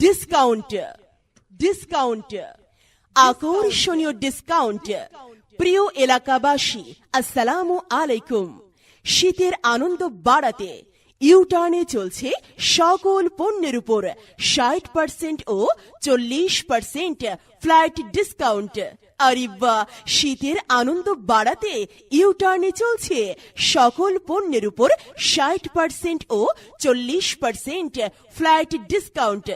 Discount discount আকর্ষণীয় discount প্রিয় এলাকাবাসী আসসালামু আলাইকুম শীতের আনন্দ বাড়াতে ইউটার্নে চলছে সকল পণ্যের উপর ষাট পার্সেন্ট ও চল্লিশ পার্সেন্ট ফ্ল্যাট ডিসকাউন্ট আরে বাহ শীতের আনন্দ বাড়াতে ইউটার্নে চলছে সকল পণ্যের উপর ষাট পার্সেন্ট ও চল্লিশ পার্সেন্ট ফ্ল্যাট ডিসকাউন্ট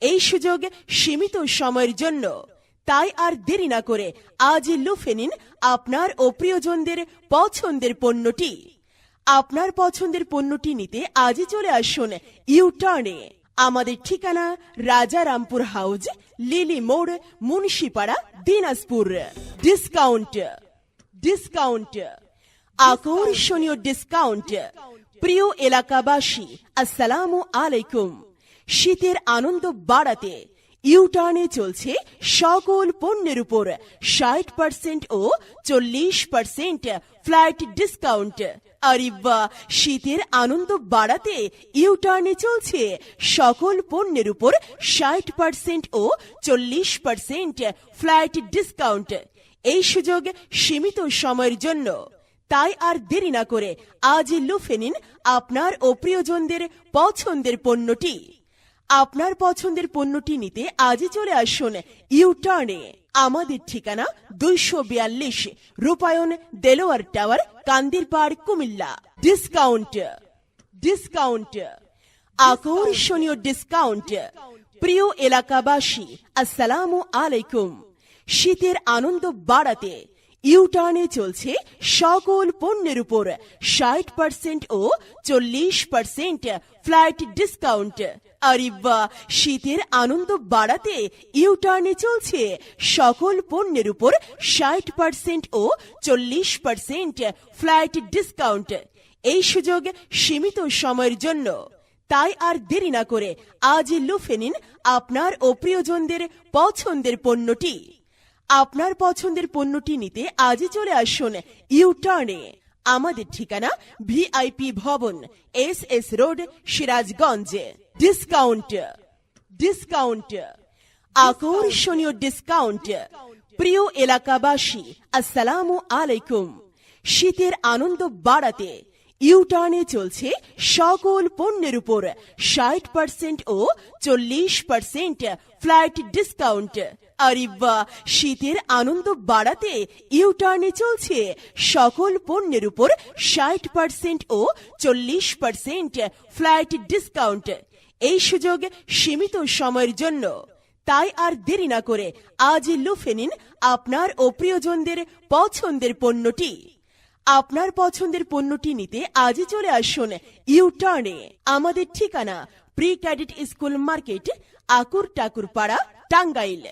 এই সুযোগ সীমিত সময়ের জন্য। তাই আর দেরি না করে আজই লুফে নিন আপনার ও প্রিয়জনদের পছন্দের পণ্যটি। আপনার পছন্দের পণ্যটি নিতে আজই চলে আসুন ইউটার্নে। আমাদের ঠিকানা রাজারামপুর হাউজ, লিলি মোড়, মুন্সিপাড়া, দিনাজপুর। Discount discount. আকর্ষণীয় ডিসকাউন্ট। প্রিয় এলাকাবাসী, আসসালামু আলাইকুম। শীতের আনন্দ বাড়াতে ইউটার্নে চলছে সকল পণ্যের উপর ষাট পার্সেন্ট ও চল্লিশ পার্সেন্ট ফ্ল্যাট ডিসকাউন্ট আরে বাহ, শীতের আনন্দ বাড়াতে ইউটার্নে চলছে সকল পণ্যের উপর ষাট পার্সেন্ট ও চল্লিশ পার্সেন্ট ফ্ল্যাট ডিসকাউন্ট এই সুযোগ সীমিত সময়ের জন্য। তাই আর দেরি না করে আজই লুফে নিন আপনার ও প্রিয়জনদের পছন্দের পণ্যটি। আপনার পছন্দের পণ্যটি নিতে আজই চলে আসুন ইউটার্নে আমাদের ঠিকানা দুইশো বিয়াল্লিশ Rupayan Delwar tower Kandirpar Comilla. Discount discount আকর্ষণীয় ডিসকাউন্ট প্রিয় এলাকাবাসী, আসসালামু আলাইকুম। শীতের আনন্দ বাড়াতে ইউটার্নে চলছে সকল পণ্যের উপর ষাট পার্সেন্ট ও চল্লিশ পার্সেন্ট ফ্ল্যাট ডিসকাউন্ট আরে বাহ, শীতের আনন্দ বাড়াতে ইউটার্নে চলছে সকল পণ্যের উপর ষাট পার্সেন্ট ও চল্লিশ পার্সেন্ট ফ্ল্যাট ডিসকাউন্ট এই সুযোগ সীমিত সময়ের জন্য। তাই আর দেরি না করে আজই লুফে নিন আপনার ও প্রিয়জনদের পছন্দের পণ্যটি। আপনার পছন্দের পণ্যটি নিতে আজই চলে আসুন ইউটার্নে আমাদের ঠিকানা ভিআইপি ভবন S S road Sirajganj. Discount discount আকর্ষণীয় ডিসকাউন্ট প্রিয় এলাকাবাসী, আসসালামু আলাইকুম। শীতের আনন্দ বাড়াতে ইউটার্নে চলছে সকল পণ্যের উপর ষাট পার্সেন্ট ও চল্লিশ পার্সেন্ট ফ্ল্যাট ডিসকাউন্ট আরে বাহ, শীতের আনন্দ বাড়াতে ইউটার্নে চলছে। সকল পণ্যের উপর ষাট পার্সেন্ট ও চল্লিশ পার্সেন্ট ফ্ল্যাট ডিসকাউন্ট এই সুযোগ সীমিত সময়ের জন্য। তাই আর দেরি না করে আজই লুফে নিন আপনার ও প্রিয়জনদের পছন্দের পণ্যটি। আপনার পছন্দের পণ্যটি নিতে আজই চলে আসুন ইউটার্নে আমাদের ঠিকানা pre cadet school market Akur Takur Para Tangail.